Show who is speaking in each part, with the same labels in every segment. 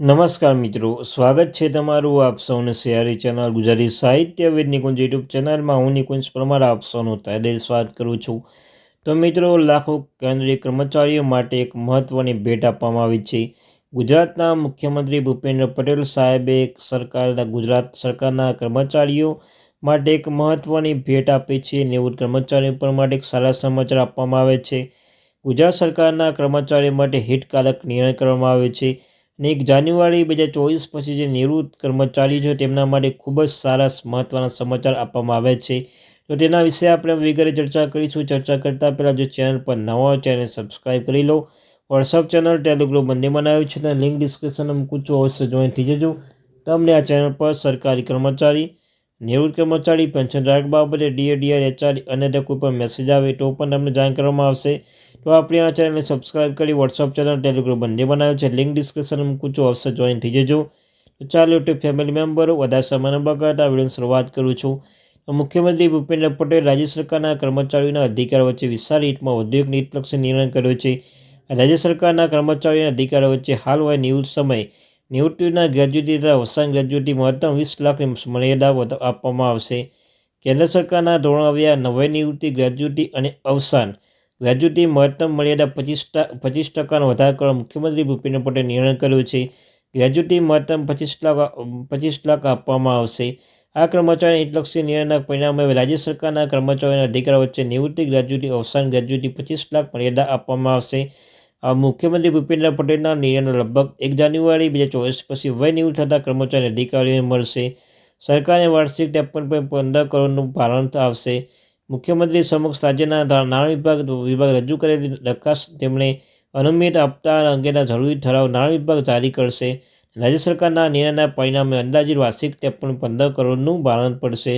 Speaker 1: નમસ્કાર મિત્રો, સ્વાગત છે તમારું આપ સૌને સિયારી ચેનલ ગુજરાતી સાહિત્ય વેદ નિકુંજ યુટ્યુબ ચેનલમાં. હું નિકુંજ પરમાર, આપ સૌનું તહેદિલ સ્વાગત કરું છું. તો મિત્રો, લાખો કેન્દ્રીય કર્મચારીઓ માટે એક મહત્ત્વની ભેટ આપવામાં આવી છે. ગુજરાતના મુખ્યમંત્રી ભૂપેન્દ્ર પટેલ સાહેબે સરકારના, ગુજરાત સરકારના કર્મચારીઓ માટે એક મહત્ત્વની ભેટ આપી છે. નિવૃત્ત કર્મચારીઓ પર માટે એક સારા સમાચાર આપવામાં આવે છે. ગુજરાત સરકારના કર્મચારીઓ માટે હિતકારક નિર્ણય કરવામાં આવે છે. અને એક જાન્યુઆરી બે હજાર ચોવીસ પછી જે નિવૃત્ત કર્મચારી છે, તેમના માટે ખૂબ જ સારા મહત્ત્વના સમાચાર આપવામાં આવે છે. તો તેના વિશે આપણે વગેરે ચર્ચા કરીશું. ચર્ચા કરતાં પહેલાં જો ચેનલ પર નવા ચેનલ સબસ્ક્રાઈબ કરી લો. વોટ્સઅપ ચેનલ ટેલિગ્રામ બંને બનાવ્યું છે અને લિંક ડિસ્ક્રિપ્શનમાં મૂકું છું. અવશ્ય જોઈન થઈ જજો. તમને આ ચેનલ પર સરકારી કર્મચારી નિવૃત્ત કર્મચારી પેન્શન ધારક બાબતે ડીએ ડીઆર એચઆર અને તે કોઈ પણ મેસેજ આવે તો પણ તમને જાણ કરવામાં આવશે. તો આપણે આ ચેનલને સબસ્ક્રાઇબ કરી વોટ્સઅપ ચેનલ ટેલિગ્રામ બંને બનાવ્યો છે. લિંક ડિસ્ક્રિપ્શન મૂકું છું. અવશ્ય જોઈન થઈ જજો. તો ચાલો યુટ્યુબ ફેમિલી મેમ્બરો વધારે સમય ન બગાડતા વિડીયોની શરૂઆત કરું છું. મુખ્યમંત્રી ભૂપેન્દ્ર પટેલ રાજ્ય સરકારના કર્મચારીઓના અધિકાર વચ્ચે વિશાળ હિતમાં ઔદ્યોગિક એક નીતલક્ષી નિર્ણય કર્યો છે. રાજ્ય સરકારના કર્મચારીઓના અધિકારો વચ્ચે હાલ હોય નિવૃત્ત સમય નિવૃત્તિના ગ્રેજ્યુટી તથા અવસાન ગ્રેજ્યુટી મહત્તમ વીસ લાખની મર્યાદા આપવામાં આવશે. કેન્દ્ર સરકારના ધોરણ આવ્યા નવે નિવૃત્તિ ગ્રેજ્યુટી અને અવસાન ગ્રેજ્યુટી મહત્તમ મર્યાદા પચીસ પચીસ ટકાનો વધારો કરવા મુખ્યમંત્રી ભૂપેન્દ્ર પટેલે નિર્ણય કર્યો છે. ગ્રેજ્યુટી મહત્તમ પચીસ લાખ પચીસ લાખ આપવામાં આવશે. આ કર્મચારી હિતલક્ષી નિર્ણયના પરિણામે રાજ્ય સરકારના કર્મચારીઓના અધિકારો વચ્ચે નિવૃત્તિ ગ્રેજ્યુટી અવસાન ગ્રેજ્યુટી પચીસ લાખ મર્યાદા આપવામાં આવશે. આ મુખ્યમંત્રી ભૂપેન્દ્ર પટેલના નિર્ણયનો લગભગ એક જાન્યુઆરી બે હજાર ચોવીસ પછી વય નિવૃત્ત થતા કર્મચારી અધિકારીઓને મળશે. સરકારને વાર્ષિક ત્રેપન પોઈન્ટ પંદર કરોડનું ભારણ આવશે મુખ્યમંત્રી સમક્ષ રાજ્યના નાણાં વિભાગ વિભાગ રજૂ કરેલી દરખાસ્ત તેમણે અનુમિત આપતા અંગેના જરૂરી ઠરાવ નાણાં વિભાગ જારી કરશે. રાજ્ય સરકારના નિર્ણયના પરિણામે અંદાજિત વાર્ષિક ત્રેપન પંદર કરોડનું ભારણ પડશે.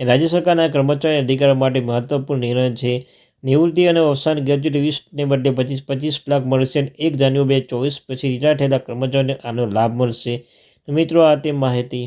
Speaker 1: રાજ્ય સરકારના કર્મચારી અધિકારો માટે મહત્વપૂર્ણ નિર્ણય છે. નિવૃત્તિ અને અવસાન ગ્રેજ્યુએટ વીસને બદલે પચીસ પચીસ લાખ મળશે અને એક જાન્યુઆરી બે ચોવીસ પછી રિટાયર થયેલા કર્મચારીઓને આનો લાભ મળશે. મિત્રો, આ તે માહિતી.